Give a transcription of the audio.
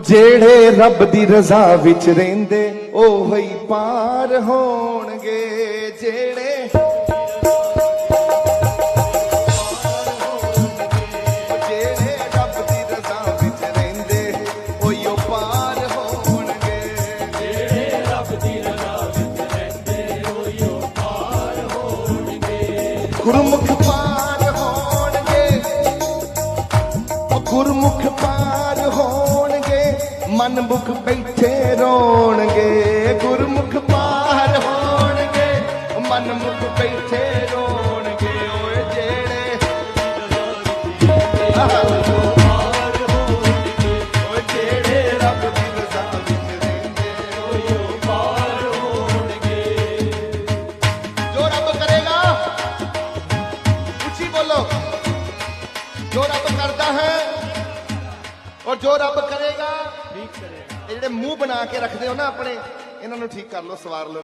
ਜਿਹੜੇ ਰੱਬ ਦੀ ਰਜ਼ਾ ਵਿੱਚ ਰਹਿੰਦੇ, ਉਹ ਹੀ ਪਾਰ ਹੋਣਗੇ। ਜਿਹੜੇ ਜਿਹੜੇ ਰੱਬ ਦੀ ਰਜ਼ਾ ਵਿੱਚ ਰਹਿੰਦੇ, ਉਹ ਪਾਰ ਹੋਣਗੇ। ਰਜ਼ਾ ਗੁਰਮੁਖ ਪਾਰ ਹੋਣਗੇ। ਗੁਰਮੁਖ ਪਾਰ ਹੋਣਗੇ। ਮਨਮੁਖ ਬੈਠੇ ਰੋਣਗੇ, ਗੁਰਮੁਖ ਪਾਰ ਹੋਣਗੇ। ਮਨਮੁਖ ਬੈਠੇ ਰੋਣਗੇ, ਓਏ ਜਿਹੜੇ ਓਏ ਜੋ ਰੱਬ ਕਰੇਗਾ, ਉੱਚੀ ਬੋਲੋ। ਜੋ ਰੱਬ ਕਰਦਾ ਹੈ ਔਰ ਜੋ ਰੱਬ ਕਰੇਗਾ ਠੀਕ ਕਰੇਗਾ ਇਹ ਜਿਹੜੇ ਮੂੰਹ ਬਣਾ ਕੇ ਰੱਖਦੇ ਹੋ ਨਾ ਆਪਣੇ, ਇਹਨਾਂ ਨੂੰ ਠੀਕ ਕਰ ਲਓ, ਸਵਾਰ ਲਓ।